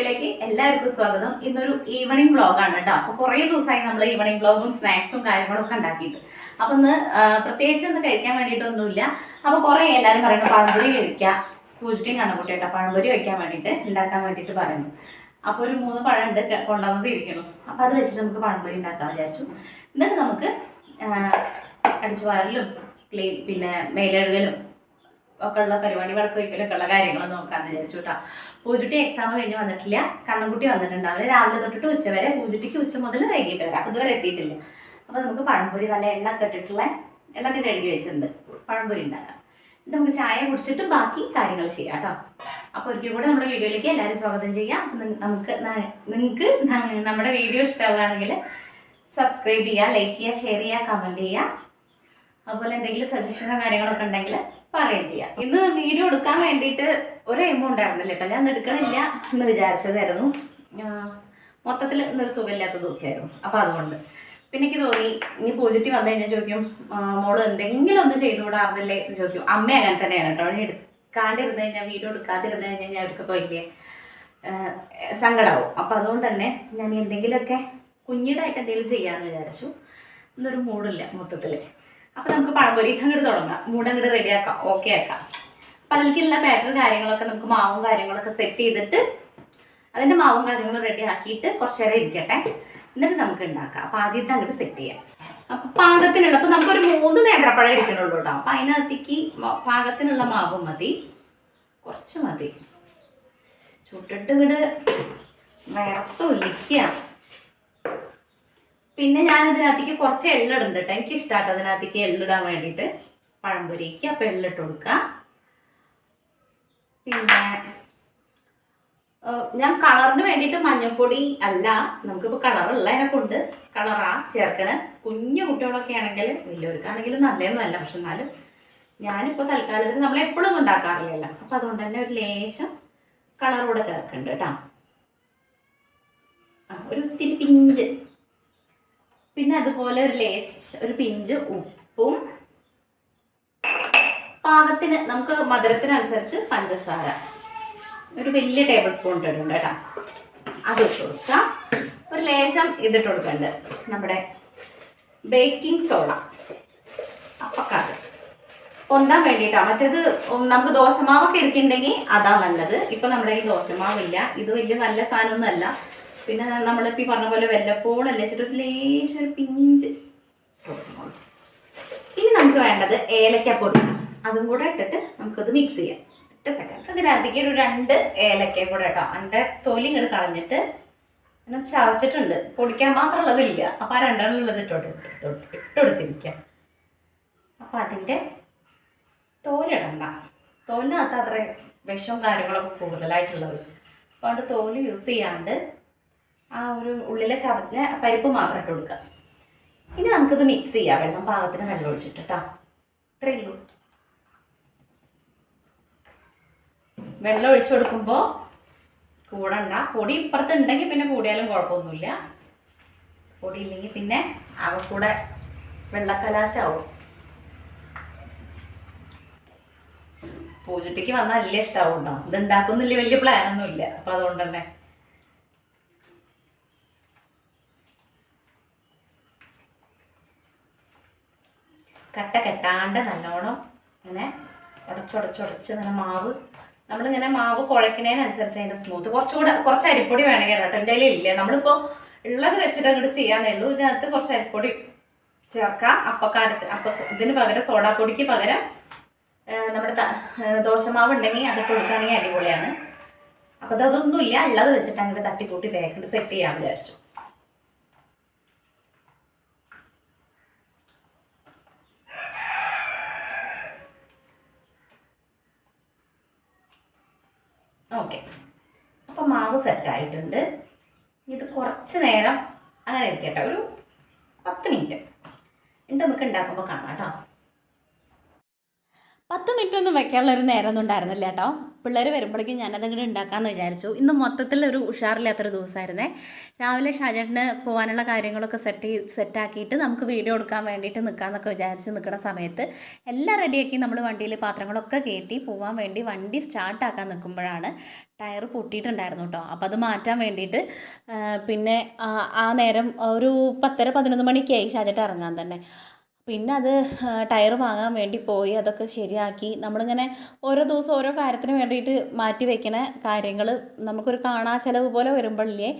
വീഡിയോയിലേക്ക് എല്ലാവർക്കും സ്വാഗതം. ഇന്നൊരു ഈവനിങ് വ്ളോഗാണ് കേട്ടോ. അപ്പോൾ കുറേ ദിവസമായി നമ്മൾ ഈവനിങ് വ്ളോഗും സ്നാക്സും കാര്യങ്ങളും ഒക്കെ ഉണ്ടാക്കിയിട്ട്. അപ്പോൾ ഇന്ന് പ്രത്യേകിച്ച് ഒന്ന് കഴിക്കാൻ വേണ്ടിയിട്ടൊന്നുമില്ല. അപ്പോൾ കുറേ എല്ലാവരും പറയുന്നു പഴംപൊരി കഴിക്കാം. പൂജിറ്റിയും കണ്ണുകുട്ടി കേട്ടോ പഴംപൊരി വയ്ക്കാൻ വേണ്ടിയിട്ട് ഉണ്ടാക്കാൻ വേണ്ടിയിട്ട് പറയുന്നു. അപ്പോൾ ഒരു മൂന്ന് പഴം ഉണ്ട് കൊണ്ടുവന്നത് ഇരിക്കണം അപ്പോൾ അത് വെച്ചിട്ട് നമുക്ക് പഴംപൊരി ഉണ്ടാക്കാൻ വിചാരിച്ചു. എന്നിട്ട് നമുക്ക് അടിച്ചു വാരലും ക്ലീൻ പിന്നെ മേലെഴുകലും ഒക്കെ ഉള്ള പരിപാടി വിളക്ക് വയ്ക്കലൊക്കെ ഉള്ള കാര്യങ്ങൾ നോക്കാന്ന് വിചാരിച്ചു കേട്ടോ പൂജുട്ടി എക്സാം കഴിഞ്ഞ് വന്നിട്ടില്ല. കണ്ണൻകുട്ടി വന്നിട്ടുണ്ട്. അവർ രാവിലെ തൊട്ടിട്ട് ഉച്ച വരെ പൂജുട്ടിക്ക് ഉച്ച മുതൽ വൈകിട്ട് വരെ അപ്പോൾ ഇതുവരെ എത്തിയിട്ടില്ല. അപ്പോൾ നമുക്ക് പഴംപൊരി നല്ല എണ്ണൊക്കെ ഇട്ടിട്ടുള്ള എണ്ണൊക്കെ കഴുകി വെച്ചിട്ടുണ്ട്. പഴംപൊരി ഉണ്ടാക്കാം. നമുക്ക് ചായ കുടിച്ചിട്ട് ബാക്കി കാര്യങ്ങൾ ചെയ്യാം കേട്ടോ അപ്പോൾ ഒരിക്കൽ കൂടെ നമ്മുടെ വീഡിയോയിലേക്ക് എല്ലാവരും സ്വാഗതം ചെയ്യാം. നമുക്ക് നിങ്ങൾക്ക് നമ്മുടെ വീഡിയോ ഇഷ്ടമാവുകയാണെങ്കിൽ സബ്സ്ക്രൈബ് ചെയ്യുക ലൈക്ക് ചെയ്യുക ഷെയർ ചെയ്യുക കമന്റ് ചെയ്യുക. അതുപോലെ എന്തെങ്കിലും സജഷനോ കാര്യങ്ങളൊക്കെ ഉണ്ടെങ്കിൽ പറയുകയും ചെയ്യാം. ഇന്ന് വീഡിയോ എടുക്കാൻ വേണ്ടിയിട്ട് ഒരു എയിമും ഉണ്ടായിരുന്നില്ല കേട്ടോ. ഞാൻ എടുക്കണില്ല എന്ന് വിചാരിച്ചതായിരുന്നു. മൊത്തത്തിൽ ഇന്നൊരു സുഖമില്ലാത്ത ദിവസമായിരുന്നു. അപ്പോൾ അതുകൊണ്ട്. പിന്നെ എനിക്ക് തോന്നി ഇനി പോസിറ്റീവ് വന്നു കഴിഞ്ഞാൽ ചോദിക്കും മോൾ എന്തെങ്കിലും ഒന്ന് ചെയ്തു കൂടാറില്ലേ എന്ന് ചോദിക്കും. അമ്മ അങ്ങനെ തന്നെയാണ് കേട്ടോ. ഇനി എടുക്കാണ്ടിരുന്ന് കഴിഞ്ഞാൽ വീഡിയോ എടുക്കാതിരുന്ന് കഴിഞ്ഞാൽ ഞാൻ അവർക്കൊക്കെ വലിയ സങ്കടമാവും അപ്പം അതുകൊണ്ട് തന്നെ ഞാൻ എന്തെങ്കിലുമൊക്കെ കുഞ്ഞിതായിട്ട് എന്തെങ്കിലും ചെയ്യാമെന്ന് വിചാരിച്ചു. ഇന്നൊരു മൂടില്ല മൊത്തത്തിൽ അപ്പോൾ നമുക്ക് പഴംപൊരി അങ്ങോട്ട് തുടങ്ങാം. മൂട് അങ്ങോട്ട് റെഡിയാക്കാം ഓക്കെ ആക്കാം. അപ്പം അതിലേക്കുള്ള ബാറ്റർ കാര്യങ്ങളൊക്കെ നമുക്ക് മാവും കാര്യങ്ങളൊക്കെ സെറ്റ് ചെയ്തിട്ട് അതിന്റെ മാവും കാര്യങ്ങളും റെഡി ആക്കിയിട്ട് കുറച്ച് നേരം ഇരിക്കട്ടെ. എന്നിട്ട് നമുക്ക് ഉണ്ടാക്കാം അപ്പം ആദ്യത്തെ അങ്ങോട്ട് സെറ്റ് ചെയ്യാം. അപ്പം പാകത്തിനുള്ള അപ്പം നമുക്കൊരു മൂന്ന് നേന്ത്രപ്പഴം ഇരിക്കണുള്ളൂ കേട്ടോ. അപ്പം അതിനകത്തേക്ക് പാകത്തിനുള്ള മാവ് മതി. കുറച്ച് മതി. ചുട്ടിട്ട് ഇവിടെ വിറത്ത് ഒലിക്കുക. പിന്നെ ഞാൻ ഇതിനകത്തേക്ക് കുറച്ച് എള്ളിടുന്നുണ്ട് കേട്ടോ എനിക്ക് ഇഷ്ടമാട്ടോ അതിനകത്തേക്ക് എള്ളിടാൻ വേണ്ടിയിട്ട് പഴംപൊരിക്ക് അപ്പം എള്ളിട്ട് കൊടുക്കാം. പിന്നെ ഞാൻ കളറിന് വേണ്ടിയിട്ട് മഞ്ഞൾപ്പൊടി അല്ല നമുക്കിപ്പോൾ കളറുള്ളതിനെ കൊണ്ട് കളറാ ചേർക്കണേ. കുഞ്ഞു കുട്ടികളൊക്കെ ആണെങ്കിൽ വലിയവർക്കാണെങ്കിൽ നല്ലതൊന്നും അല്ല പക്ഷെ എന്നാലും ഞാനിപ്പോൾ തൽക്കാലത്തിന് നമ്മൾ എപ്പോഴും ഉണ്ടാക്കാറില്ലല്ലോ. അപ്പം അതുകൊണ്ട് തന്നെ ഒരു ലേശം കളറൂടെ ചേർക്കുന്നുണ്ട് കേട്ടോ ഒരു ഇത്തിരി പിഞ്ച്. പിന്നെ അതുപോലെ ഒരു ലേശ ഒരു പിഞ്ച് ഉപ്പും. പാകത്തിന് നമുക്ക് മധുരത്തിനനുസരിച്ച് പഞ്ചസാര. ഒരു വലിയ ടേബിൾ സ്പൂൺ ഇട്ടിട്ടുണ്ട് കേട്ടോ. അത് ഇട്ട് കൊടുക്കാം. ഒരു ലേശം ഇതിട്ട് കൊടുക്കണ്ട് നമ്മുടെ ബേക്കിംഗ് സോഡ അപ്പക്കാട് പൊന്താൻ വേണ്ടിയിട്ടാണ്. മറ്റേത് നമുക്ക് ദോശമാവൊക്കെ ഇരിക്കുന്നുണ്ടെങ്കിൽ അതാ നല്ലത്. ഇപ്പൊ നമ്മുടെ ഈ ദോശമാവില്ല. ഇത് വലിയ നല്ല സാധനമൊന്നുമല്ല. പിന്നെ നമ്മളിപ്പോൾ ഈ പറഞ്ഞ പോലെ വല്ലപ്പോഴല്ലേ വെച്ചിട്ട് ഒരു ലേശം ഒരു പിഞ്ച് ഇനി നമുക്ക് വേണ്ടത് ഏലക്കപ്പൊടി അതും കൂടെ ഇട്ടിട്ട് നമുക്കത് മിക്സ് ചെയ്യാം. ഒറ്റ സെക്കൻഡ് അതിനകത്തേക്ക് ഒരു രണ്ട് ഏലക്കയും കൂടെ കേട്ടോ അതിന്റെ തൊലി ഇങ്ങോട്ട് കളഞ്ഞിട്ട് അങ്ങനെ ചതച്ചിട്ടുണ്ട്. പൊടിക്കാൻ മാത്രമുള്ളതില്ല. അപ്പോൾ ആ രണ്ടെണ്ണം ഉള്ളത് ഇട്ടോട്ട് ഇട്ടുകൊടുത്തിരിക്കാം അപ്പോൾ അതിന്റെ തോലിടണ്ട. തോലിനകത്ത് അത്ര വിഷവും കാര്യങ്ങളൊക്കെ കൂടുതലായിട്ടുള്ളത്. അപ്പോൾ അതുകൊണ്ട് തോൽ യൂസ് ചെയ്യാണ്ട് ആ ഒരു ഉള്ളിലെ ചതഞ്ഞ പരിപ്പ് മാത്രം ഇട്ട് കൊടുക്കുക. ഇനി നമുക്കിത് മിക്സ് ചെയ്യാം. വെള്ളം പാകത്തിന് വെള്ളം ഒഴിച്ചിട്ട് കേട്ടോ ഇത്രയേ ഉള്ളൂ. വെള്ളം ഒഴിച്ചു കൊടുക്കുമ്പോൾ കൂടണ്ട പൊടി ഇപ്പുറത്ത് ഉണ്ടെങ്കിൽ പിന്നെ കൂടിയാലും കുഴപ്പമൊന്നുമില്ല പൊടി ഇല്ലെങ്കിൽ പിന്നെ ആകെ കൂടെ വെള്ളക്കലാശാവും. പൂജട്ടിക്ക് വന്നാൽ വലിയ ഇഷ്ടാവും കേട്ടോ ഇത് ഉണ്ടാക്കുന്നില്ല വലിയ പ്ലാനൊന്നുമില്ല അപ്പം അതുകൊണ്ട് തന്നെ കട്ട കെട്ടാണ്ട് നല്ലോണം ഇങ്ങനെ ഉടച്ചുടച്ചുടച്ച് ഇങ്ങനെ മാവ് നമ്മളിങ്ങനെ മാവ് കുഴക്കുന്നതിനനുസരിച്ച് അതിന്റെ സ്മൂത്ത് കുറച്ചുകൂടെ കുറച്ച് അരിപ്പൊടി വേണമെങ്കിൽ കേട്ടോ. എന്റെ ഇല്ല. നമ്മളിപ്പോൾ ഉള്ളത് വെച്ചിട്ട് അങ്ങോട്ട് ചെയ്യാന്നേ ഉള്ളൂ. ഇതിനകത്ത് കുറച്ച് അരിപ്പൊടി ചേർക്കാം. അപ്പക്കാരത്തിന് അപ്പം ഇതിന് പകരം സോഡാപ്പൊടിക്ക് പകരം നമ്മുടെ ദോശമാവ് ഉണ്ടെങ്കിൽ അതൊക്കെ കൊടുക്കുകയാണെങ്കിൽ അടിപൊളിയാണ്. അപ്പോൾ അതൊന്നുമില്ല ഉള്ളത് വെച്ചിട്ട് അങ്ങോട്ട് തട്ടിക്കൂട്ടി വേഗം സെറ്റ് ചെയ്യാൻ വിചാരിച്ചു. ഓക്കെ. അപ്പോൾ മാവ് സെറ്റായിട്ടുണ്ട് ഇത് കുറച്ച് നേരം അങ്ങനെ ഇരിക്കട്ടെ. ഒരു പത്ത് മിനിറ്റ് എന്നിട്ട് നമുക്ക് ഉണ്ടാക്കുമ്പോൾ കാണാം കേട്ടോ. പത്ത് മിനിറ്റ് ഒന്നും വെക്കാനുള്ള ഒരു നേരമൊന്നും ഉണ്ടായിരുന്നില്ല കേട്ടോ. പിള്ളേർ വരുമ്പോഴേക്കും ഞാനതങ്ങോട്ട് ഉണ്ടാക്കാമെന്ന് വിചാരിച്ചു. ഇന്ന് മൊത്തത്തിൽ ഒരു ഉഷാറില്ലാത്തൊരു ദിവസമായിരുന്നേ. രാവിലെ ഷാജേട്ടന് പോകാനുള്ള കാര്യങ്ങളൊക്കെ സെറ്റ് സെറ്റാക്കിയിട്ട് നമുക്ക് വീഡിയോ എടുക്കാൻ വേണ്ടിയിട്ട് നിൽക്കാമെന്നൊക്കെ വിചാരിച്ച് നിൽക്കുന്ന സമയത്ത് എല്ലാം റെഡിയാക്കി നമ്മൾ വണ്ടിയിൽ പാത്രങ്ങളൊക്കെ കയറ്റി പോകാൻ വേണ്ടി വണ്ടി സ്റ്റാർട്ടാക്കാൻ നിൽക്കുമ്പോഴാണ് ടയർ പൊട്ടിയിട്ടുണ്ടായിരുന്നു കേട്ടോ. അപ്പോൾ അത് മാറ്റാൻ വേണ്ടിയിട്ട് പിന്നെ ആ, നേരം ഒരു പത്തര പതിനൊന്ന് മണിക്കായി ഷാജേട്ടൻ ഇറങ്ങാൻ തന്നെ. പിന്നെ അത് ടയർ വാങ്ങാൻ വേണ്ടി പോയി അതൊക്കെ ശരിയാക്കി. നമ്മളിങ്ങനെ ഓരോ ദിവസം ഓരോ കാര്യത്തിന് വേണ്ടിയിട്ട് മാറ്റി വെക്കണ കാര്യങ്ങൾ നമുക്കൊരു കാണാ ചിലവ് പോലെ വരുമ്പോഴില്ലേ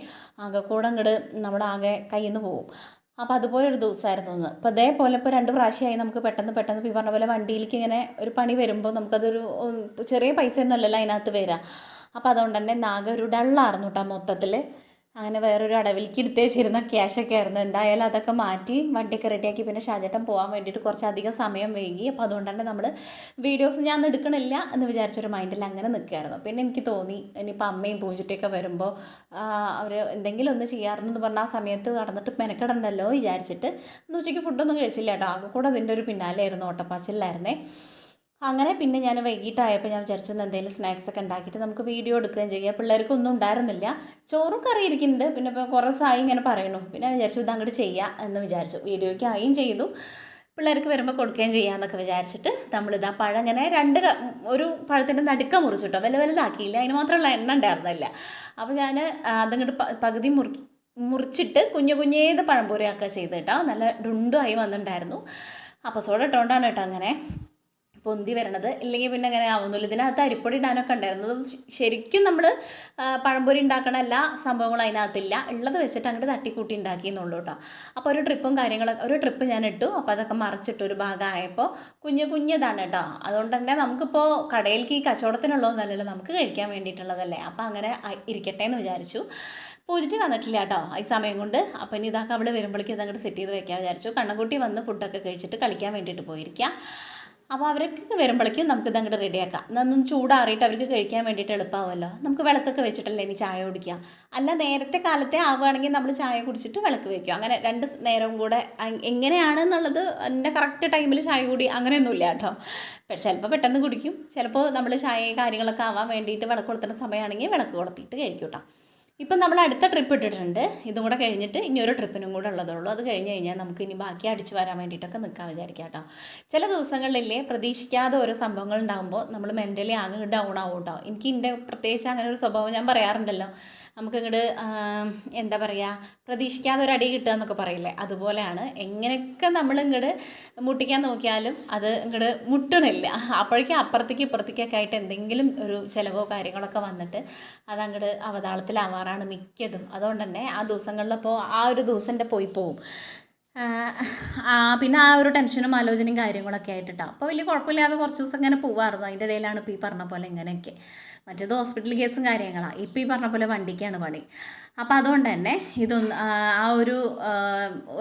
ആകെ കൂടെ അങ്ങോട്ട് നമ്മുടെ ആകെ കയ്യിൽ നിന്ന് പോവും. അപ്പോൾ അതുപോലെ ഒരു ദിവസമായിരുന്നു ഒന്ന് അപ്പോൾ അതേപോലെ ഇപ്പോൾ രണ്ട് പ്രാവശ്യമായി നമുക്ക് പെട്ടെന്ന് പെട്ടെന്ന് ഈ പറഞ്ഞ പോലെ വണ്ടിയിലേക്ക് ഇങ്ങനെ ഒരു പണി വരുമ്പോൾ നമുക്കതൊരു ചെറിയ പൈസ ഒന്നുമല്ലല്ലോ അതിനകത്ത് വരിക അപ്പോൾ അതുകൊണ്ട് തന്നെ നാഗ ഒരു ഡള്ളായിരുന്നു കേട്ടോ മൊത്തത്തിൽ അങ്ങനെ വേറൊരു അടവിലേക്ക് എടുത്ത് വെച്ചിരുന്ന ക്യാഷൊക്കെ ആയിരുന്നു. എന്തായാലും അതൊക്കെ മാറ്റി വണ്ടിയൊക്കെ റെഡിയാക്കി പിന്നെ ഷാജേട്ടൻ പോകാൻ വേണ്ടിയിട്ട് കുറച്ചധികം സമയം വൈകി. അപ്പോൾ അതുകൊണ്ട് തന്നെ നമ്മൾ വീഡിയോസ് ഞാൻ എടുക്കണില്ല എന്ന് വിചാരിച്ചൊരു മൈൻഡിൽ അങ്ങനെ നിൽക്കുകയായിരുന്നു പിന്നെ എനിക്ക് തോന്നി ഇനിയിപ്പോൾ അമ്മയും പൂജിറ്റൊക്കെ വരുമ്പോൾ അവർ എന്തെങ്കിലും ഒന്ന് ചെയ്യാറുണ്ടെന്ന് പറഞ്ഞാൽ ആ സമയത്ത് കടന്നിട്ട് മെനക്കെടണ്ടല്ലോ വിചാരിച്ചിട്ട്. ഇന്ന് ഉച്ചയ്ക്ക് ഫുഡൊന്നും കഴിച്ചില്ല കേട്ടോ. ആകെ കൂടെ അതിന്റെ ഒരു പിന്നാലെയായിരുന്നു ഓട്ടപ്പാച്ചിലായിരുന്നേ അങ്ങനെ പിന്നെ ഞാൻ വൈകിട്ടായപ്പോൾ ഞാൻ വിചാരിച്ചു ഒന്ന് എന്തെങ്കിലും സ്നാക്സ് ഒക്കെ ഉണ്ടാക്കിയിട്ട് നമുക്ക് വീഡിയോ എടുക്കുകയും ചെയ്യാം. പിള്ളേർക്കൊന്നും ഉണ്ടായിരുന്നില്ല. ചോറും കറി ഇരിക്കുന്നുണ്ട്. പിന്നെ ഇപ്പോൾ കുറേ ദിവസമായി ഇങ്ങനെ പറയണു പിന്നെ വിചാരിച്ചു ഇത് അങ്ങോട്ട് ചെയ്യാം എന്ന് വിചാരിച്ചു. വീഡിയോയ്ക്ക് ആയും ചെയ്തു. പിള്ളേർക്ക് വരുമ്പോൾ കൊടുക്കുകയും ചെയ്യാമെന്നൊക്കെ വിചാരിച്ചിട്ട് നമ്മളിതാ പഴം ഇങ്ങനെ രണ്ട് ഒരു പഴത്തിന്റെ നടുക്ക മുറിച്ചിട്ടോ വല്ല വലുതാക്കിയില്ല. അതിന് മാത്രമുള്ള എണ്ണ ഉണ്ടായിരുന്നില്ല. അപ്പോൾ ഞാൻ അതങ്ങോട്ട് പകുതി മുറുക്കി മുറിച്ചിട്ട് കുഞ്ഞു കുഞ്ഞേത് പഴംപൊരിയാക്കുക ചെയ്ത് കേട്ടോ നല്ല ഡുണ്ടുമായി വന്നിട്ടുണ്ടായിരുന്നു. അപ്പോൾ സോഡ ഇട്ടുകൊണ്ടാണ് കേട്ടോ അങ്ങനെ പൊന്തി വരണത്. ഇല്ലെങ്കിൽ പിന്നെ അങ്ങനെ ആവുന്നില്ല ഇതിനകത്ത് അരിപ്പൊടി ഇടാനൊക്കെ ഉണ്ടായിരുന്നു. ശരിക്കും നമ്മൾ പഴംപൊരി ഉണ്ടാക്കണ എല്ലാ സംഭവങ്ങളും അതിനകത്തില്ല. ഉള്ളത് വെച്ചിട്ട് അങ്ങോട്ട് തട്ടിക്കൂട്ടി ഉണ്ടാക്കിയെന്നുള്ളൂ കേട്ടോ അപ്പോൾ ഒരു ട്രിപ്പും കാര്യങ്ങളൊക്കെ ഒരു ട്രിപ്പ് ഞാൻ ഇട്ടു. അപ്പോൾ അതൊക്കെ മറിച്ചിട്ട് ഒരു ഭാഗമായപ്പോൾ കുഞ്ഞു കുഞ്ഞതാണ് കേട്ടോ അതുകൊണ്ട് തന്നെ നമുക്കിപ്പോൾ കടയിലേക്ക് ഈ കച്ചവടത്തിനുള്ളതൊന്നല്ലല്ലോ നമുക്ക് കഴിക്കാൻ വേണ്ടിയിട്ടുള്ളതല്ലേ. അപ്പോൾ അങ്ങനെ ഇരിക്കട്ടെ എന്ന് വിചാരിച്ചു. പൂജിട്ട് വന്നിട്ടില്ല കേട്ടോ ഈ സമയം കൊണ്ട്. അപ്പം ഇനി ഇതാക്കി അവൾ വരുമ്പോഴേക്കും ഇതങ്ങോട്ട് സെറ്റ് ചെയ്ത് വെക്കാൻ വിചാരിച്ചു. കണ്ണൻകുട്ടി വന്ന് ഫുഡൊക്കെ കഴിച്ചിട്ട് കളിക്കാൻ വേണ്ടിയിട്ട് പോയിരിക്കാം. അപ്പോൾ അവർക്ക് വരുമ്പോഴേക്കും നമുക്ക് ഇത് അങ്ങോട്ട് റെഡിയാക്കാം എന്നൊന്നും ചൂടാറിയിട്ട് അവർക്ക് കഴിക്കാൻ വേണ്ടിയിട്ട് എളുപ്പമാവുമല്ലോ നമുക്ക് വിളക്കൊക്കെ വെച്ചിട്ടല്ലേ ഇനി ചായ കുടിക്കാം അല്ല നേരത്തെ കാലത്തെ ആവുകയാണെങ്കിൽ നമ്മൾ ചായ കുടിച്ചിട്ട് വിളക്ക് വയ്ക്കും അങ്ങനെ രണ്ട് നേരവും കൂടെ എങ്ങനെയാണ് എങ്ങനെയാണെന്നുള്ളത് എന്റെ കറക്റ്റ് ടൈമിൽ ചായ കൂടി അങ്ങനെയൊന്നുമില്ല കേട്ടോ. ചിലപ്പോൾ പെട്ടെന്ന് കുടിക്കും. ചിലപ്പോൾ നമ്മൾ ചായ കാര്യങ്ങളൊക്കെ ആവാൻ വേണ്ടിയിട്ട് വിളക്ക് കൊളുത്തുന്ന സമയമാണെങ്കിൽ വിളക്ക് കൊടുത്തിട്ട് കഴിക്കും കേട്ടോ. ഇപ്പം നമ്മൾ അടുത്ത ട്രിപ്പ് ഇട്ടിട്ടുണ്ട്. ഇതും കൂടെ കഴിഞ്ഞിട്ട് ഇനി ഒരു ട്രിപ്പിനും കൂടെ ഉള്ളതുള്ളൂ അത് കഴിഞ്ഞ് കഴിഞ്ഞാൽ നമുക്ക് ഇനി ബാക്കി അടിച്ചു വരാൻ വേണ്ടിയിട്ടൊക്കെ നിൽക്കാൻ വിചാരിക്കാം കേട്ടോ. ചില ദിവസങ്ങളിലെ പ്രതീക്ഷിക്കാതെ ഓരോ സംഭവങ്ങൾ ഉണ്ടാകുമ്പോൾ നമ്മൾ മെന്റലി ആകെ ഡൗൺ ആവും കേട്ടോ. എനിക്ക് എന്റെ പ്രത്യേകിച്ച് അങ്ങനെ ഒരു സ്വഭാവം ഞാൻ പറയാറുണ്ടല്ലോ. നമുക്ക് ഇങ്ങോട്ട് എന്താ പറയുക പ്രതീക്ഷിക്കാതെ ഒരു അടി കിട്ടുക എന്നൊക്കെ പറയില്ലേ? അതുപോലെയാണ് എങ്ങനെയൊക്കെ നമ്മൾ ഇങ്ങോട്ട് മുട്ടിക്കാൻ നോക്കിയാലും അത് ഇങ്ങോട്ട് മുട്ടണില്ല. അപ്പോഴേക്കും അപ്പുറത്തേക്ക് ഇപ്പുറത്തേക്കൊക്കെ ആയിട്ട് എന്തെങ്കിലും ഒരു ചിലവോ കാര്യങ്ങളൊക്കെ വന്നിട്ട് അത് അതങ്ങോട്ട് അവതാളത്തിലാവാറാണ് മിക്കതും. അതുകൊണ്ട് തന്നെ ആ ദിവസങ്ങളിലപ്പോൾ ആ ഒരു ദിവസം പോയി പോവും. പിന്നെ ആ ഒരു ടെൻഷനും ആലോചനയും കാര്യങ്ങളൊക്കെ ആയിട്ടുണ്ടാവും അപ്പോൾ വലിയ കുഴപ്പമില്ലാതെ കുറച്ച് ദിവസം ഇങ്ങനെ പോവാറുണ്ട് അതിന്റെ ഇടയിലാണ് ഇപ്പോൾ ഈ പറഞ്ഞ പോലെ ഇങ്ങനെയൊക്കെ. മറ്റേത് ഹോസ്പിറ്റൽ കേസും കാര്യങ്ങളാണ് ഇപ്പോൾ ഈ പറഞ്ഞ പോലെ വണ്ടിക്കാണ് പണി. അപ്പോൾ അതുകൊണ്ട് തന്നെ ഇതൊന്ന് ആ ഒരു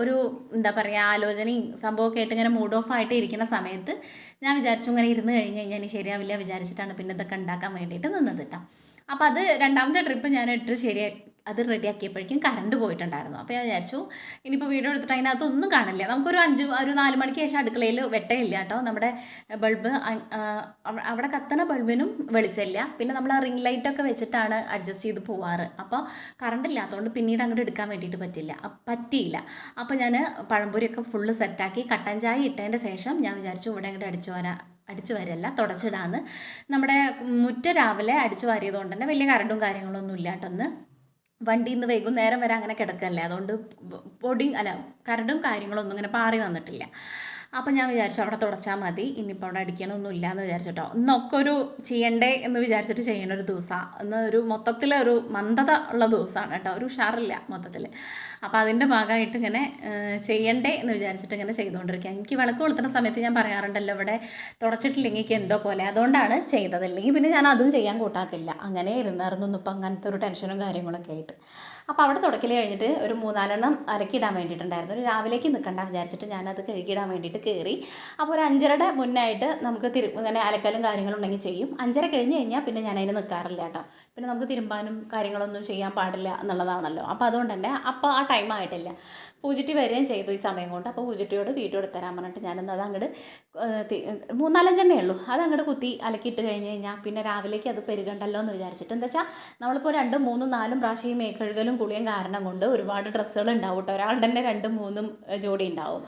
ഒരു എന്താ പറയുക ആലോചനയും സംഭവമൊക്കെ ആയിട്ട് ഇങ്ങനെ മൂഡ് ഓഫ് ആയിട്ട് ഇരിക്കുന്ന സമയത്ത് ഞാൻ വിചാരിച്ചു ഇങ്ങനെ ഇരുന്ന് കഴിഞ്ഞ് കഴിഞ്ഞാൽ ശരിയാവില്ല വിചാരിച്ചിട്ടാണ് പിന്നെ ഇതൊക്കെ ഉണ്ടാക്കാൻ വേണ്ടിയിട്ട് നിന്നത് കേട്ടോ അപ്പോൾ അത് രണ്ടാമത്തെ ട്രിപ്പ് ഞാൻ ഇട്ട് ശരിയാ അത് റെഡിയാക്കിയപ്പോഴേക്കും കറണ്ട് പോയിട്ടുണ്ടായിരുന്നു. അപ്പോൾ ഞാൻ വിചാരിച്ചു ഇനിയിപ്പോൾ വീഡിയോ എടുത്തിട്ട് അതിനകത്തൊന്നും കാണില്ല. നമുക്കൊരു അഞ്ച് ഒരു നാല് മണിക്ക് ശേഷം അടുക്കളയിൽ വെട്ടയില്ല കേട്ടോ. നമ്മുടെ ബൾബ് അവിടെ കത്തണ ബൾബിനും വെളിച്ചമില്ല. പിന്നെ നമ്മൾ ആ റിംഗ് ലൈറ്റൊക്കെ വെച്ചിട്ടാണ് അഡ്ജസ്റ്റ് ചെയ്ത് പോവാറ്. അപ്പോൾ കറണ്ട് ഇല്ലാത്തതുകൊണ്ട് പിന്നീട് അങ്ങോട്ട് എടുക്കാൻ വേണ്ടിയിട്ട് പറ്റില്ല. പറ്റിയില്ല. അപ്പോൾ ഞാൻ പഴംപൊരിയൊക്കെ ഫുള്ള് സെറ്റാക്കി കട്ടൻ ചായ ഇട്ടതിന്റെ ശേഷം ഞാൻ വിചാരിച്ചു ഇവിടെ അങ്ങോട്ട് അടിച്ചു വരാം അടിച്ചു വരല്ല തുടച്ചിടാന്ന്. നമ്മുടെ മുറ്റ രാവിലെ അടിച്ചു വാരിയതുകൊണ്ട് തന്നെ വലിയ കറണ്ടും കാര്യങ്ങളൊന്നും ഇല്ല കേട്ടോ ഒന്ന് വണ്ടിയിൽ നിന്ന് വൈകുന്നേരം വരെ അങ്ങനെ കിടക്കല്ലേ. അതുകൊണ്ട് പൊടി അല്ല കരടും കാര്യങ്ങളൊന്നും ഇങ്ങനെ പാറി വന്നിട്ടില്ല. അപ്പോൾ ഞാൻ വിചാരിച്ചു അവിടെ തുടച്ചാൽ മതി. ഇനിയിപ്പോൾ അവിടെ അടിക്കണമൊന്നും ഇല്ല എന്ന് വിചാരിച്ചിട്ടോ. ഇന്നൊക്കെ ഒരു ചെയ്യണ്ടേ എന്ന് വിചാരിച്ചിട്ട് ചെയ്യണ ഒരു ദിവസമാണ് ഇന്ന് ഒരു മൊത്തത്തിലെ ഒരു മന്ദത ഉള്ള ദിവസമാണ് കേട്ടോ. ഒരു ഉഷാറില്ല മൊത്തത്തിൽ അപ്പോൾ അതിന്റെ ഭാഗമായിട്ട് ഇങ്ങനെ ചെയ്യണ്ടേ എന്ന് വിചാരിച്ചിട്ട് ഇങ്ങനെ ചെയ്തുകൊണ്ടിരിക്കുക എനിക്ക് വിളക്ക് കൊളുത്തുന്ന സമയത്ത് ഞാൻ പറയാറുണ്ടല്ലോ ഇവിടെ തുടച്ചിട്ടില്ലെങ്കിൽ എന്തോ പോലെ. അതുകൊണ്ടാണ് ചെയ്തത്. പിന്നെ ഞാൻ അതും ചെയ്യാൻ കൂട്ടാക്കില്ല. അങ്ങനെ ഇരുന്നായിരുന്നു. ഇപ്പം അങ്ങനത്തെ ഒരു ടെൻഷനും കാര്യങ്ങളൊക്കെ ആയിട്ട്. അപ്പോൾ അവിടെ തുടക്കൽ കഴിഞ്ഞിട്ട് ഒരു മൂന്നാലെണ്ണം അലക്കിയിടാൻ വേണ്ടിയിട്ടുണ്ടായിരുന്നു. ഒരു രാവിലേക്ക് നിൽക്കണ്ട വിചാരിച്ചിട്ട് ഞാനത് കഴുകിയിടാൻ വേണ്ടിയിട്ട് കയറി അപ്പോൾ ഒരു അഞ്ചരയുടെ മുന്നായിട്ട് നമുക്ക് തിരു ഇങ്ങനെ അലക്കലും കാര്യങ്ങളും ഉണ്ടെങ്കിൽ ചെയ്യും. അഞ്ചര കഴിഞ്ഞ് കഴിഞ്ഞാൽ പിന്നെ ഞാൻ അതിന് നിൽക്കാറില്ല കേട്ടോ. പിന്നെ നമുക്ക് തിരുമ്പാനും കാര്യങ്ങളൊന്നും ചെയ്യാൻ പാടില്ല എന്നുള്ളതാണല്ലോ. അപ്പോൾ അതുകൊണ്ട് തന്നെ അപ്പോൾ ആ ടൈം ആയിട്ടില്ല. പൂജിറ്റി വരികയും ചെയ്തു ഈ സമയം കൊണ്ട്. അപ്പോൾ പൂജിറ്റിയോട് വീഡിയോ എടുത്തരാൻ പറഞ്ഞിട്ട് ഞാനെന്ന് അത് അങ്ങോട്ട് മൂന്നാലഞ്ചെണ്ണേ ഉള്ളൂ. അത് അങ്ങോട്ട് കുത്തി അലക്കിയിട്ട് കഴിഞ്ഞ് കഴിഞ്ഞാൽ പിന്നെ രാവിലേക്ക് അത് പെരുകണ്ടല്ലോ എന്ന് വിചാരിച്ചിട്ട്. എന്താ വെച്ചാൽ നമ്മളിപ്പോൾ രണ്ടും മൂന്നും നാലും പ്രാവശ്യം ഈ മേക്കഴുകലും കുളിയും കാരണം കൊണ്ട് ഒരുപാട് ഡ്രസ്സുകൾ ഉണ്ടാവും കേട്ടോ ഒരാളുടെ തന്നെ രണ്ടും മൂന്നും ജോഡി ഉണ്ടാവും.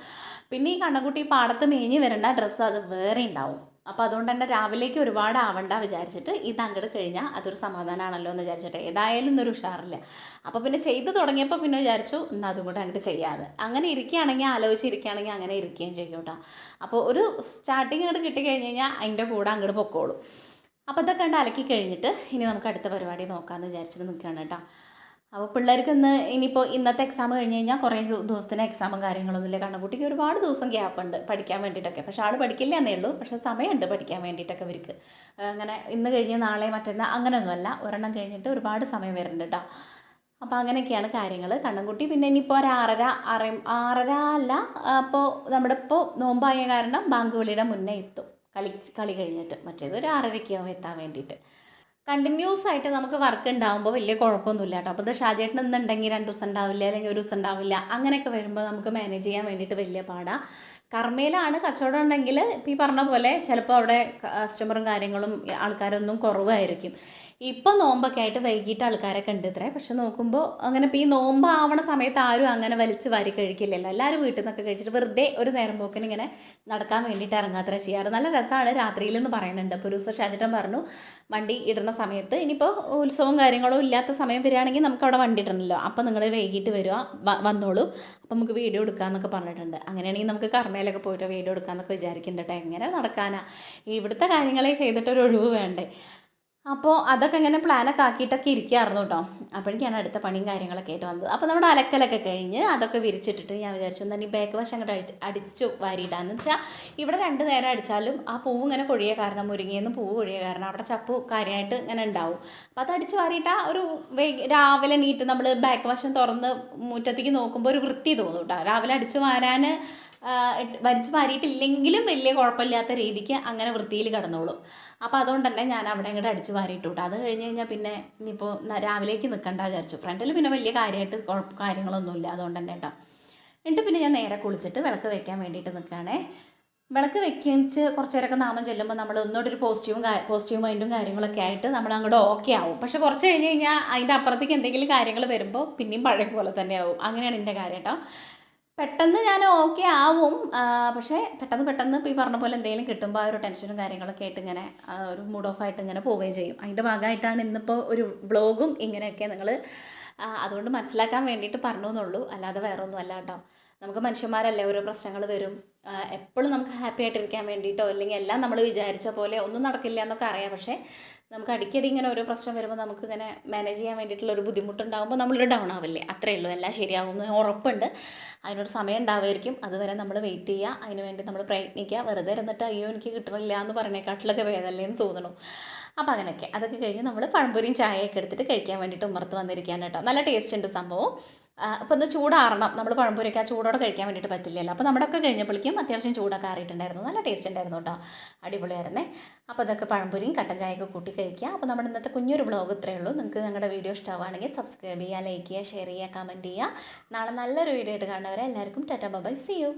പിന്നെ ഈ കണ്ണക്കുട്ടി പാടത്ത് മേഞ്ഞ് വരേണ്ട ഡ്രസ്സ് അത് വേറെ ഉണ്ടാവും. അപ്പോൾ അതുകൊണ്ട് തന്നെ രാവിലേക്ക് ഒരുപാട് ആവണ്ട വിചാരിച്ചിട്ട് ഇത് അങ്ങോട്ട് കഴിഞ്ഞാൽ അതൊരു സമാധാനമാണല്ലോ എന്ന് വിചാരിച്ചിട്ട്. ഏതായാലും ഇന്നൊരു ഉഷാറില്ല. അപ്പോൾ പിന്നെ ചെയ്ത് തുടങ്ങിയപ്പോൾ പിന്നെ വിചാരിച്ചു എന്നാൽ അതും കൂടെ അങ്ങോട്ട് ചെയ്യാതെ അങ്ങനെ ഇരിക്കുകയാണെങ്കിൽ ആലോചിച്ചിരിക്കുകയാണെങ്കിൽ അങ്ങനെ ഇരിക്കുകയും ചെയ്യും കേട്ടോ. അപ്പോൾ ഒരു സ്റ്റാർട്ടിങ് അങ്ങോട്ട് കിട്ടിക്കഴിഞ്ഞ് കഴിഞ്ഞാൽ അതിന്റെ കൂടെ അങ്ങോട്ട് പൊക്കോളും. അപ്പോൾ ഇതൊക്കെ കണ്ട് അലക്കി കഴിഞ്ഞിട്ട് ഇനി നമുക്ക് അടുത്ത പരിപാടി നോക്കാമെന്ന് വിചാരിച്ചിട്ട് നിൽക്കുകയാണ് കേട്ടോ. അപ്പോൾ പിള്ളേർക്ക് ഇന്ന് ഇനിയിപ്പോൾ ഇന്നത്തെ എക്സാം കഴിഞ്ഞ് കഴിഞ്ഞാൽ കുറേ ദിവ- ദിവസത്തിന് എക്സാമും കാര്യങ്ങളൊന്നുമില്ല കാരണം കുട്ടിക്ക് ഒരുപാട് ദിവസം ഗ്യാപ്പ് ഉണ്ട് പഠിക്കാൻ വേണ്ടിയിട്ടൊക്കെ. പക്ഷേ ആൾ പഠിക്കില്ല എന്നേ ഉള്ളൂ. പക്ഷേ സമയമുണ്ട് പഠിക്കാൻ വേണ്ടിയിട്ടൊക്കെ ഇവർക്ക്. അങ്ങനെ ഇന്ന് കഴിഞ്ഞ് നാളെ മറ്റന്നാൾ അങ്ങനെയൊന്നുമല്ല ഒരെണ്ണം കഴിഞ്ഞിട്ട് ഒരുപാട് സമയം വരുന്നുണ്ട് കേട്ടോ അപ്പോൾ അങ്ങനെയൊക്കെയാണ് കാര്യങ്ങൾ കണ്ണൻകുട്ടി പിന്നെ ഇനിയിപ്പോൾ ഒരു ആറര ആറ ആറര അല്ല അപ്പോൾ നമ്മുടെ ഇപ്പോൾ നോമ്പായ കാരണം ബാങ്ക് വിളിയുടെ മുന്നേ എത്തും. കളി കളി കഴിഞ്ഞിട്ട്. മറ്റേത് ഒരു ആറരയ്ക്കാവും എത്താൻ വേണ്ടിയിട്ട്. കണ്ടിന്യൂസ് ആയിട്ട് നമുക്ക് വർക്ക് ഉണ്ടാകുമ്പോൾ വലിയ കുഴപ്പമൊന്നുമില്ല കേട്ടോ അപ്പോൾ ഇത് ഷാജേട്ടൻ ഇന്നുണ്ടെങ്കിൽ രണ്ട് ദിവസം ഉണ്ടാവില്ല അല്ലെങ്കിൽ ഒരു ദിവസം ഉണ്ടാവില്ല അങ്ങനെയൊക്കെ വരുമ്പോൾ നമുക്ക് മാനേജ് ചെയ്യാൻ വേണ്ടിയിട്ട് വലിയ പാടാണ് കർമ്മയിലാണ് കച്ചവടം ഉണ്ടെങ്കിൽ ഈ പറഞ്ഞ പോലെ ചിലപ്പോൾ അവിടെ കസ്റ്റമറും കാര്യങ്ങളും ആൾക്കാരൊന്നും കുറവായിരിക്കും. ഇപ്പം നോമ്പൊക്കെ ആയിട്ട് വൈകിട്ട് ആൾക്കാരൊക്കെ ഉണ്ട് ഇത്രേ പക്ഷെ നോക്കുമ്പോൾ അങ്ങനെ ഇപ്പം ഈ നോമ്പാവണ സമയത്ത് ആരും അങ്ങനെ വലിച്ച് വാരി കഴിക്കില്ലല്ലോ. എല്ലാവരും വീട്ടിൽ നിന്നൊക്കെ കഴിച്ചിട്ട് വെറുതെ ഒരു നേരം പോക്കിന് ഇങ്ങനെ നടക്കാൻ വേണ്ടിയിട്ട് ഇറങ്ങാത്ര ചെയ്യാറ്. നല്ല രസമാണ് രാത്രിയിൽ എന്ന് പറയുന്നുണ്ട്. അപ്പോൾ ഒരു ദിവസം ഷാജിട്ടൻ പറഞ്ഞു വണ്ടി ഇടുന്ന സമയത്ത് ഇനിയിപ്പോൾ ഉത്സവവും കാര്യങ്ങളോ ഇല്ലാത്ത സമയം വരികയാണെങ്കിൽ നമുക്ക് അവിടെ വണ്ടി ഇടണമല്ലോ അപ്പോൾ നിങ്ങൾ വൈകിട്ട് വരിക വന്നോളൂ. അപ്പോൾ നമുക്ക് വീഡിയോ എടുക്കാമെന്നൊക്കെ പറഞ്ഞിട്ടുണ്ട്. അങ്ങനെയാണെങ്കിൽ നമുക്ക് കർമ്മയിലൊക്കെ പോയിട്ട് വീഡിയോ എടുക്കാമെന്നൊക്കെ വിചാരിക്കുന്നുണ്ട് കേട്ടോ. എങ്ങനെ നടക്കാനാ? ഇവിടുത്തെ കാര്യങ്ങളെ ചെയ്തിട്ടൊരു ഒഴിവ് വേണ്ടേ? അപ്പോൾ അതൊക്കെ ഇങ്ങനെ പ്ലാനൊക്കെ ആക്കിയിട്ടൊക്കെ ഇരിക്കുകയായിരുന്നു കേട്ടോ അപ്പോഴേക്കാണ് അടുത്ത പണിയും കാര്യങ്ങളൊക്കെ ആയിട്ട് വന്നത്. അപ്പോൾ നമ്മുടെ അലക്കലൊക്കെ കഴിഞ്ഞ് അതൊക്കെ വിരിച്ചിട്ടിട്ട് ഞാൻ വിചാരിച്ചു എന്നാൽ ഈ ബാക്ക് വശം അങ്ങോട്ട് അടിച്ച് അടിച്ചു വാരിയിടാന്ന് വെച്ചാൽ ഇവിടെ രണ്ട് നേരം അടിച്ചാലും ആ പൂവ് ഇങ്ങനെ കൊഴിയ കാരണം മുരുങ്ങിയെന്ന് പൂവ് കൊഴിയ കാരണം അവിടെ ചപ്പ് കാര്യമായിട്ട് ഇങ്ങനെ ഉണ്ടാവും അപ്പോൾ അത് അടിച്ച് വാരിയിട്ടാൽ ഒരു രാവിലെ നീട്ട് നമ്മൾ ബാക്ക് വശം തുറന്ന് മുറ്റത്തേക്ക് നോക്കുമ്പോൾ ഒരു വൃത്തി തോന്നും കേട്ടോ രാവിലെ അടിച്ച് വാരാൻ വരച്ച് വാരിയിട്ടില്ലെങ്കിലും വലിയ കുഴപ്പമില്ലാത്ത രീതിക്ക് അങ്ങനെ വൃത്തിയിൽ കിടന്നോളും. അപ്പോൾ അതുകൊണ്ട് തന്നെ ഞാൻ അവിടെ ഇങ്ങോട്ട് അടിച്ച് വാരിയിട്ട് വിട്ടു അത് കഴിഞ്ഞ് കഴിഞ്ഞാൽ പിന്നെ ഇനിയിപ്പോൾ രാവിലേക്ക് നിൽക്കണ്ട വിചാരിച്ചു. ഫ്രണ്ടിൽ പിന്നെ വലിയ കാര്യമായിട്ട് കുഴപ്പ കാര്യങ്ങളൊന്നുമില്ല. അതുകൊണ്ട് തന്നെ കേട്ടോ എന്നിട്ട് പിന്നെ ഞാൻ നേരെ കുളിച്ചിട്ട് വിളക്ക് വെക്കാൻ വേണ്ടിയിട്ട് നിൽക്കുകയാണേ വിളക്ക് വെക്കിച്ച് കുറച്ച് നേരമൊക്കെ നാമം ചെല്ലുമ്പോൾ നമ്മൾ ഒന്നുകൂടി ഒരു പോസിറ്റീവും പോസിറ്റീവ് മൈൻഡും കാര്യങ്ങളൊക്കെ ആയിട്ട് നമ്മൾ അങ്ങോട്ട് ഓക്കെ ആവും. പക്ഷെ കുറച്ച് കഴിഞ്ഞ് കഴിഞ്ഞാൽ അതിന്റെ അപ്പുറത്തേക്ക് എന്തെങ്കിലും കാര്യങ്ങൾ വരുമ്പോൾ പിന്നെയും പഴയ പോലെ തന്നെ ആവും. അങ്ങനെയാണ് എന്റെ കാര്യം കേട്ടോ പെട്ടെന്ന് ഞാൻ ഓക്കെ ആവും. പക്ഷേ പെട്ടെന്ന് പെട്ടെന്ന് ഇപ്പോൾ ഈ പറഞ്ഞ പോലെ എന്തെങ്കിലും കിട്ടുമ്പോൾ ആ ഒരു ടെൻഷനും കാര്യങ്ങളൊക്കെ ആയിട്ട് ഇങ്ങനെ ഒരു മൂഡ് ഓഫ് ആയിട്ട് ഇങ്ങനെ പോവുകയും ചെയ്യും. അതിന്റെ ഭാഗമായിട്ടാണ് ഇന്നിപ്പോൾ ഒരു വ്ളോഗും ഇങ്ങനെയൊക്കെ നിങ്ങൾ അതുകൊണ്ട് മനസ്സിലാക്കാൻ വേണ്ടിയിട്ട് പറഞ്ഞു എന്നുള്ളൂ അല്ലാതെ വേറെ ഒന്നും അല്ല കേട്ടോ. നമുക്ക് മനുഷ്യന്മാരല്ലേ ഓരോ പ്രശ്നങ്ങൾ വരും. എപ്പോഴും നമുക്ക് ഹാപ്പി ആയിട്ടിരിക്കാൻ വേണ്ടിയിട്ടോ അല്ലെങ്കിൽ എല്ലാം നമ്മൾ വിചാരിച്ച പോലെ ഒന്നും നടക്കില്ല എന്നൊക്കെ അറിയാം. പക്ഷേ നമുക്ക് അടിക്കടി ഇങ്ങനെ ഓരോ പ്രശ്നം വരുമ്പോൾ നമുക്ക് ഇങ്ങനെ മാനേജ് ചെയ്യാൻ വേണ്ടിയിട്ടുള്ള ഒരു ബുദ്ധിമുട്ടുണ്ടാകുമ്പോൾ നമ്മളൊരു ഡൗൺ ആവില്ലേ? അത്രയേ ഉള്ളൂ. എല്ലാം ശരിയാകുമെന്ന് ഉറപ്പുണ്ട്. അതിനൊരു സമയം ഉണ്ടാവുമായിരിക്കും. അതുവരെ നമ്മൾ വെയിറ്റ് ചെയ്യുക അതിന് വേണ്ടി നമ്മൾ പ്രയത്നിക്കുക വെറുതെ ഇരുന്നിട്ട് അയ്യോ എനിക്ക് കിട്ടണില്ല എന്ന് പറഞ്ഞേക്കാട്ടിലൊക്കെ ഭേദമല്ലേ എന്ന് തോന്നണു അപ്പോൾ അങ്ങനെയൊക്കെ. അതൊക്കെ കഴിഞ്ഞ് നമ്മൾ പഴംപൊരിയും ചായയൊക്കെ എടുത്തിട്ട് കഴിക്കാൻ വേണ്ടിയിട്ട് ഉമർത്ത് വന്നിരിക്കുകയാണ് കേട്ടോ. നല്ല ടേസ്റ്റ് ഉണ്ട് സംഭവം. അപ്പോൾ ഒന്ന് ചൂടാറണം. നമ്മൾ പഴംപൊരിയൊക്കെ ആ ചൂടോടെ കഴിക്കാൻ വേണ്ടിയിട്ട് പറ്റില്ലല്ലോ. അപ്പോൾ നമ്മുടെ ഒക്കെ കഴിഞ്ഞപ്പോഴേക്കും അത്യാവശ്യം ചൂടൊക്കെ ആറിയിട്ടുണ്ടായിരുന്നു. നല്ല ടേസ്റ്റ് ഉണ്ടായിരുന്നു കേട്ടോ. അടിപൊളിയായിരുന്നേ. അപ്പോൾ അതൊക്കെ പഴംപൊരിയും കട്ടൻ ചായയൊക്കെ കൂട്ടി കഴിക്കുക. അപ്പോൾ നമ്മുടെ ഇന്നത്തെ കുഞ്ഞൊരു വ്ളോഗ് ഇത്രയേ ഉള്ളൂ. നിങ്ങൾക്ക് ഞങ്ങളുടെ വീഡിയോ ഇഷ്ടമാവുകയാണെങ്കിൽ സബ്സ്ക്രൈബ് ചെയ്യുക ലൈക്ക് ചെയ്യുക ഷെയർ ചെയ്യുക കമന്റ് ചെയ്യുക. നാളെ നല്ലൊരു വീഡിയോ ആയിട്ട് കാണുന്നവരെ എല്ലാവർക്കും ടാറ്റാ ബൈ സി യു